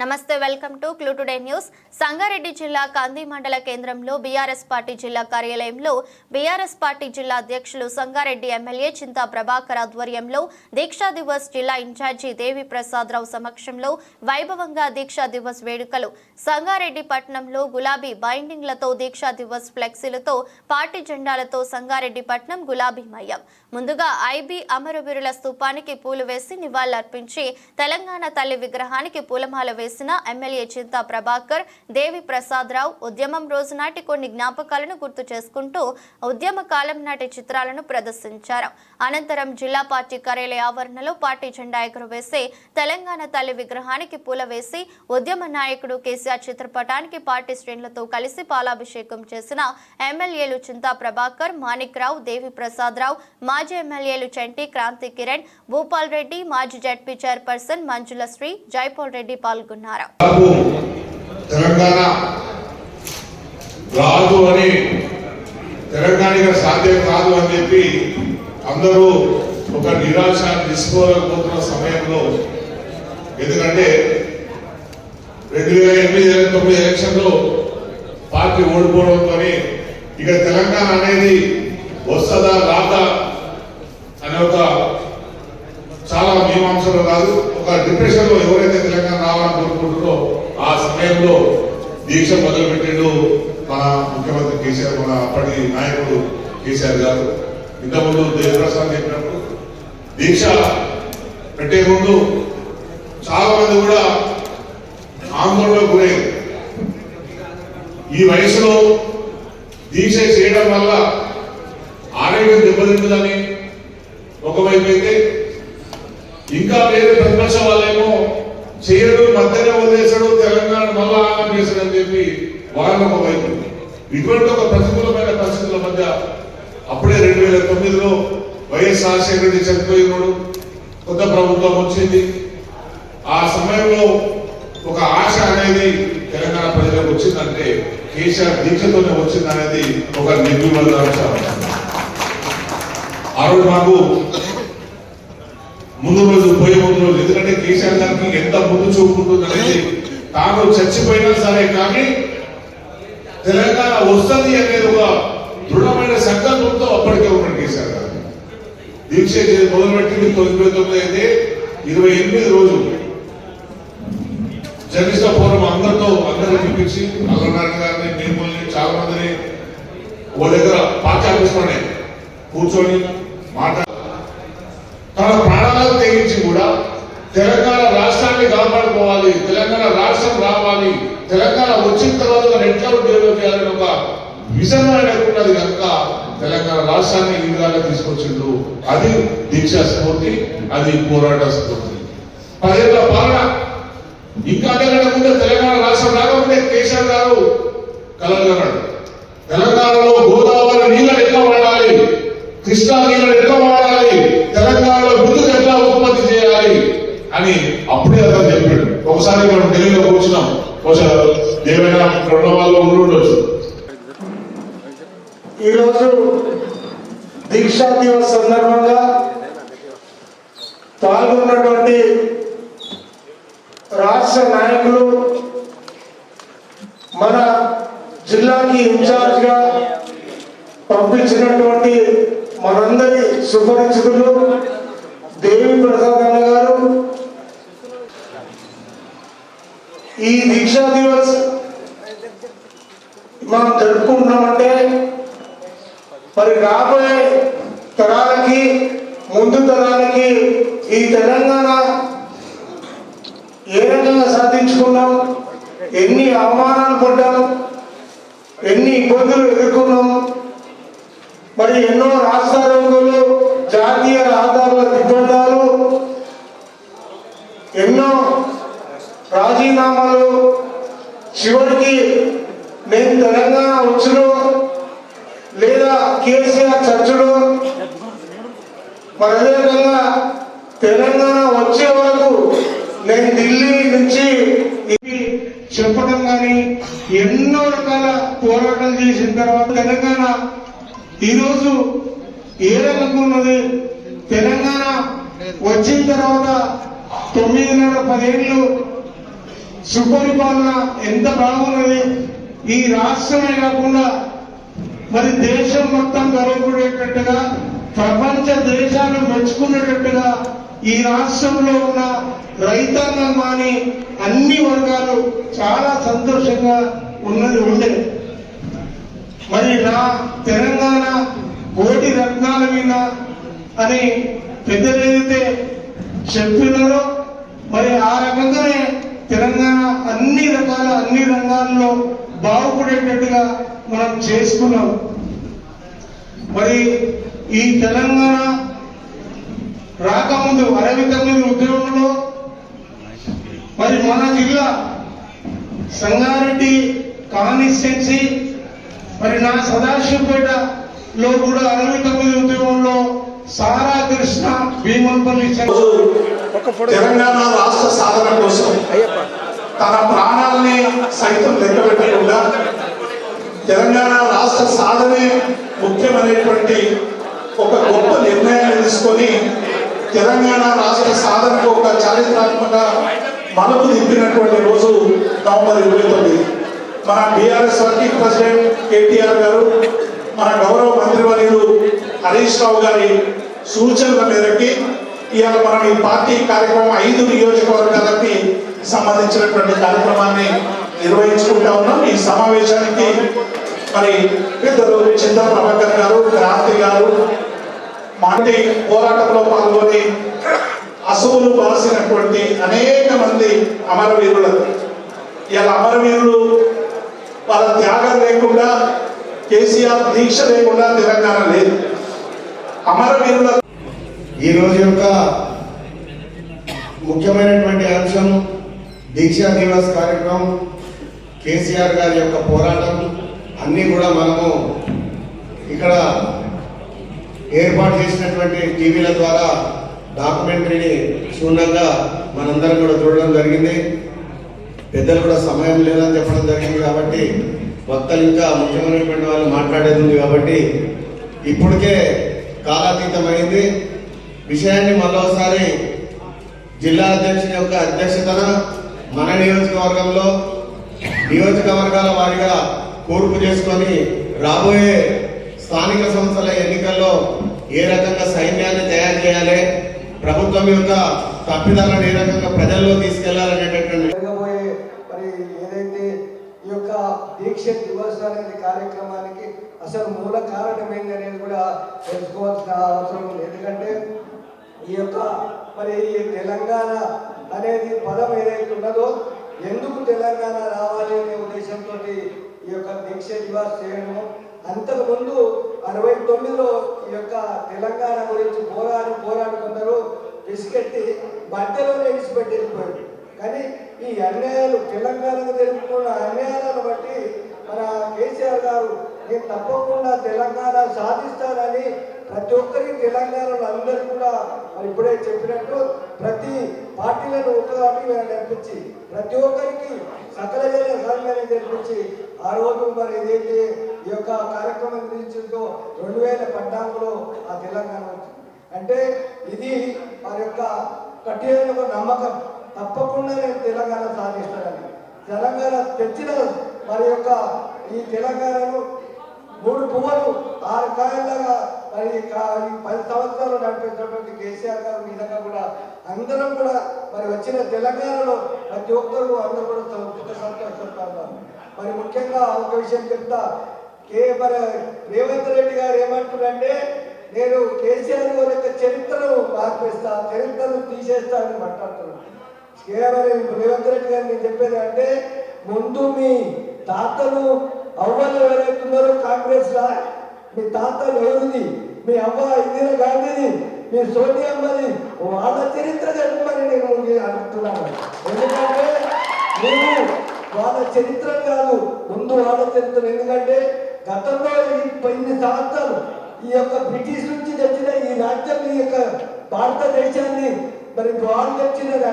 నమస్తే welcome to clue today news. Sangareddy జిల్లా కంది మండల కేంద్రంలో బీఆర్ఎస్ పార్టీ జిల్లా కార్యాలయంలో బీఆర్ఎస్ పార్టీ జిల్లా అధ్యక్షులు సంగారెడ్డి ఎమ్మెల్యే చింతా ప్రభాకర్ ఆధ్వర్యంలో దీక్షా దివస్ జిల్లా ఇన్ఛార్జి దేవి ప్రసాద్ రావు సమక్షంలో వైభవంగా దీక్షా దివస్ వేడుకలు. సంగారెడ్డి పట్టణంలో గులాబీ బైండింగ్లతో దీక్షా దివస్ ఫ్లెక్సీలతో పార్టీ జెండాలతో సంగారెడ్డి పట్నం గులాబీమయం. ముందుగా ఐబీ అమరవీరుల స్తూపానికి పూలు వేసి నివాళులర్పించి తెలంగాణ తల్లి విగ్రహానికి పూలమాల చేసిన ఎమ్మెల్యే చింతా ప్రభాకర్ దేవి ప్రసాద్ రావు ఉద్యమం రోజు నాటి కొన్ని జ్ఞాపకాలను గుర్తు చేసుకుంటూ ఉద్యమ కాలం నాటి చిత్రాలను ప్రదర్శించారు. అనంతరం జిల్లా పార్టీ కార్యాలయ ఆవరణలో పార్టీ జెండా ఎగురవేసి తెలంగాణ తల్లి విగ్రహానికి పూల వేసి ఉద్యమ నాయకుడు కేసీఆర్ చిత్రపటానికి పార్టీ శ్రేణులతో కలిసి పాలాభిషేకం చేసిన ఎమ్మెల్యేలు చింతా ప్రభాకర్ మాణిక్రావు దేవి ప్రసాద్ రావు మాజీ ఎమ్మెల్యేలు చంటి క్రాంతి కిరణ్ భూపాల్ రెడ్డి మాజీ జడ్పీ చైర్పర్సన్ మంజుల శ్రీ జైపాల్ రెడ్డి పాల్గొన్నారు. నాకు తెలంగాణ రాదు అని తెలంగాణగా సాధ్యం కాదు అని చెప్పి అందరూ ఒక నిరాశ తీసుకోలేకపోతున్న సమయంలో ఎందుకంటే రెండు వేల ఎనిమిది ఇరవై తొమ్మిది ఎలక్షన్లో పార్టీ ఓడిపోవడంతో ఇక తెలంగాణ అనేది వస్తుందా రాదా అనే ఒక చాలా మీమాంసలో కాదు ఒక డిప్రెషన్లో ఎవరైతే తెలంగాణ కావాలని కోరుకుంటుందో ఆ సమయంలో దీక్ష మొదలుపెట్టిండు మన ముఖ్యమంత్రి కేసీఆర్ మన అప్పటి నాయకుడు కేసీఆర్ గారు. ఇంతకుముందు దేవప్రసాద్ చెప్పినప్పుడు దీక్ష పెట్టే ముందు చాలా మంది కూడా ఆందోళన గురయ్యారు. ఈ వయసులో దీక్ష చేయడం వల్ల ఆరోగ్యం దెబ్బతింటుందని ఒకవైపు అయితే ఇంకా వేరే ప్రతిపక్ష వాళ్ళేమో చేయడు మధ్యనే వదిలేశాడు తెలంగాణ మళ్ళా ఆగం చేశాడు అని చెప్పి వాళ్ళ ఒక వైపు. ఇటువంటి ఒక ప్రతికూలమైన పరిస్థితుల మధ్య అప్పుడే రెండు వేల తొమ్మిదిలో వైఎస్ రాజశేఖర రెడ్డి చనిపోయినాడు కొత్త ప్రభుత్వం వచ్చింది. ఆ సమయంలో ఒక ఆశ అనేది తెలంగాణ ప్రజలకు వచ్చిందంటే కేసీఆర్ దీక్షతోనే వచ్చింది అనేది ఒక నిర్విమల అంశం ఆ రోజు మాకు ముందు రోజు ముందు రోజు ఎందుకంటే కేసీఆర్ గారికి ఎంత ముందు చూపు అనేది తాను చచ్చిపోయినా సరే కానీ తెలంగాణ వస్తుంది అనేది ఒక దృఢమైన సంకల్పంతో అప్పటికే ఉన్నాడు కేసీఆర్ గారు. దీక్ష మొదలుపెట్టింది తొమ్మిది తొమ్మిది అయితే ఇరవై ఎనిమిది రోజు జర్నలిస్ట్ ఫోరం అందరితో అందరిని పిలిపించి అల్లనారాయణ గారిని నిర్మల్ని చాలా మందిని ఓ దగ్గర పార్టీ ఆఫీస్లోనే కూర్చొని మాట్లాడి తన ప్రాణాలకు తెగించి కూడా తెలంగాణ రాష్ట్రాన్ని కాపాడుకోవాలి తెలంగాణ రాష్ట్రం రావాలి తెలంగాణ వచ్చిన తర్వాత మనం ఎట్లా ఉద్యోగం చేయాలని ఒక విజన్ అనేది కనుక తెలంగాణ రాష్ట్రాన్ని ఈ విధంగా తీసుకొచ్చిండు. అది దీక్షా స్ఫూర్తి అది పోరాట స్ఫూర్తి. పదేళ్ళ పాలన ఇంకా అంతకంటే ముందు తెలంగాణ రాష్ట్రం రాకముందే కేసీఆర్ గారు కలగన్నాడు తెలంగాణలో గోదావరి నీళ్ళని ఎట్లా వాడాలి? కృష్ణా నీళ్ళని ఎట్లా అప్పుడే అతను చెప్పాడు. ఒకసారి మనం ఢిల్లీలో కూర్చున్నాం. బహుశా ఏమైనా ఇక్కడ ఉన్న వాళ్ళు ఉండొచ్చు. ఈరోజు దీక్షా దివస్ సందర్భంగా పాల్గొన్నటువంటి రాష్ట్ర నాయకులు మన జిల్లాకి ఇన్ఛార్జ్గా పంపించినటువంటి మనందరి సుపరిచితులు దేవి ప్రసాద్ అన్న గారు ఈ దీక్షా దివస్ మనం జరుపుకుంటున్నామంటే మరి రాబోయే తరాలకి ముందు తరాలకి ఈ తెలంగాణ ఏ రకంగా సాధించుకున్నాం ఎన్ని అవమానాలు పడ్డాం ఎన్ని ఇబ్బందులు ఎదుర్కొన్నాం మరి ఎన్నో రాష్ట్రాలు జాతీయ రహదారుల దిగ్బంధాలు ఎన్నో రాజీనామాలు చివరికి నేను తెలంగాణ వచ్చును లేదా కేసీఆర్ చర్చలు మరి అదేవిధంగా తెలంగాణ వచ్చే వరకు నేను ఢిల్లీ నుంచి ఇది చెప్పడం కానీ ఎన్నో రకాల పోరాటాలు చేసిన తర్వాత తెలంగాణ ఈరోజు ఏ రకంగా ఉన్నది? తెలంగాణ వచ్చిన తర్వాత తొమ్మిదిన్నర పదేళ్ళు సుపరిపాలన ఎంత బాగున్నది? ఈ రాష్ట్రమే కాకుండా మరి దేశం మొత్తం గర్వపడేటట్టుగా ప్రపంచ దేశాలు మెచ్చుకునేటట్టుగా ఈ రాష్ట్రంలో ఉన్న రైతాంగం కానీ అన్ని వర్గాలు చాలా సంతోషంగా ఉన్నది ఉండే. మరి నా తెలంగాణ కోటి రత్నాల మీద అని పెద్దలేదైతే చెప్పినారో మరి ఆ రకంగానే తెలంగాణ అన్ని రకాల అన్ని రంగాల్లో బాగుపడేటట్టుగా మనం చేసుకున్నాం. మరి ఈ తెలంగాణ రాకముందు అరవై తొమ్మిది ఉద్యోగంలో మరి మన జిల్లా సంగారెడ్డి కాన్స్టిట్యున్సీ మరి నా సదాశివపేటలో కూడా అరవై తొమ్మిది ఉద్యోగంలో సారా కృష్ణ భీమంపల్లి తెలంగాణ రాష్ట్ర సాధన కోసం తన ప్రాణాలని సైతం లెక్క పెట్టకుండా తెలంగాణ రాష్ట్ర సాధనే ముఖ్యమైనటువంటి ఒక గొప్ప నిర్ణయాన్ని తీసుకొని తెలంగాణ రాష్ట్ర సాధనకు ఒక చారిత్రాత్మక మలుపు తిప్పినటువంటి రోజు నవంబర్ ఇరవై తొమ్మిది. మన బీఆర్ఎస్ వర్కింగ్ ప్రెసిడెంట్ కేటీఆర్ గారు మన గౌరవ మంత్రివర్యులు హరీష్ రావు గారి సూచనల మేరకి ఇవాళ మనం ఈ పార్టీ కార్యక్రమం ఐదు నియోజకవర్గాలకి సంబంధించినటువంటి కార్యక్రమాన్ని నిర్వహించుకుంటా ఉన్నాం. ఈ సమావేశానికి మరి పెద్దలు చింత ప్రభాకర్ గారు క్రాంతి గారు మాటి పోరాటంలో పాల్గొని అసువులు బాసినటువంటి అనేక మంది అమరవీరులకు ఇలా అమరవీరులు వాళ్ళ త్యాగం లేకుండా కేసీఆర్ దీక్ష లేకుండా తెలంగాణ లేదు. అమరవీరుల ఈ రోజు యొక్క ముఖ్యమైనటువంటి అంశం దీక్షా దివస్ కార్యక్రమం కేసీఆర్ గారి యొక్క పోరాటం అన్నీ కూడా మనము ఇక్కడ ఏర్పాటు చేసినటువంటి టీవీల ద్వారా డాక్యుమెంటరీని క్షుణ్ణంగా మనందరం కూడా చూడడం జరిగింది. పెద్దలు కూడా సమయం లేదని చెప్పడం జరిగింది కాబట్టి వక్తలు ఇంకా ముఖ్యమైనటువంటి వాళ్ళు మాట్లాడేది ఉంది కాబట్టి ఇప్పటికే కాలాతీతమైంది. విషయాన్ని మరోసారి జిల్లా అధ్యక్షుని యొక్క అధ్యక్షతన మన నియోజకవర్గంలో నియోజకవర్గాల వారిగా కూర్పు చేసుకొని రాబోయే స్థానిక సంస్థల ఎన్నికల్లో ఏ రకంగా సైన్యాన్ని తయారు చేయాలి ప్రభుత్వం యొక్క తప్పిదాలను ఏ రకంగా ప్రజల్లో తీసుకెళ్ళాలనేటటువంటి మరి ఏదైతే ఈ యొక్క దీక్ష దివస్ అనేది కార్యక్రమానికి అసలు మూల కారణం ఏంటి అనేది కూడా తెలుసుకోవాల్సిన అవసరం ఉంది. ఎందుకంటే ఈ యొక్క మరి ఈ తెలంగాణ అనేది పదం ఏదైతే ఉన్నదో ఎందుకు తెలంగాణ రావాలి అనే ఉద్దేశంతో ఈ యొక్క దీక్ష నివాస్ చేయడము. అంతకుముందు అరవై తొమ్మిదిలో ఈ యొక్క తెలంగాణ గురించి పోరాడి పోరాడుకున్నారు కొందరు విసిగెట్టి మధ్యలో విడిచిపెట్టి వెళ్ళిపోయారు కానీ ఈ అన్యాయాలు తెలంగాణకు తెలుపుకున్న అన్యాయాలను బట్టి మన కేసీఆర్ గారు నేను తప్పకుండా తెలంగాణ సాధిస్తానని ప్రతి ఒక్కరికి తెలంగాణలో అందరూ కూడా మరి ఇప్పుడే చెప్పినట్టు ప్రతి పార్టీలను ఒకదాటి నేర్పించి ప్రతి ఒక్కరికి సకల జన సంఘాన్ని నేర్పించి ఆ రోజు మరి ఏదైతే ఈ యొక్క కార్యక్రమం గురించిందో రెండు వేల పద్నాలుగులో ఆ తెలంగాణ వచ్చింది. అంటే ఇది వారి యొక్క కఠినమైన ఒక నమ్మకం. తప్పకుండా నేను తెలంగాణ సాధిస్తానని. తెలంగాణ తెచ్చిన వారి యొక్క ఈ తెలంగాణను మూడు పువ్వులు ఆరు కాయలాగా మరి ఈ పది సంవత్సరాలు నడిపించినటువంటి కేసీఆర్ గారు విధంగా కూడా అందరం కూడా మరి వచ్చిన తెలంగాణలో ప్రతి ఒక్కరు అందరూ కూడా సంతృప్తి సుఖ ఉన్నారు. మరి ముఖ్యంగా ఒక విషయం చెప్తా. కే మరి రేవంత్ రెడ్డి గారు ఏమంటున్నారంటే నేను కేసీఆర్ గారి యొక్క చరిత్రను మార్పిస్తా చరిత్రను తీసేస్తా అని మాట్లాడుతున్నాను కేవలం రేవంత్ రెడ్డి గారు నేను చెప్పేది అంటే ముందు మీ తాతలు అవ్వలు ఎవరైతున్నారో కాంగ్రెస్ రా మీ తాత ఎవరిది? మీ అవ్వ ఇందిరా గాంధీది? మీ సోనియమ్మది వాళ్ళ చరిత్ర చెప్పమని నేను అడుగుతున్నాను. ఎందుకంటే నేను వాళ్ళ చరిత్ర కాదు ముందు వాళ్ళ చరిత్ర. ఎందుకంటే గతంలో ఈ ఇన్ని సంవత్సరాలు ఈ యొక్క బ్రిటిష్ నుంచి తెచ్చిన ఈ రాజ్యం ఈ యొక్క భారతదేశాన్ని మరి వాళ్ళు తెచ్చినది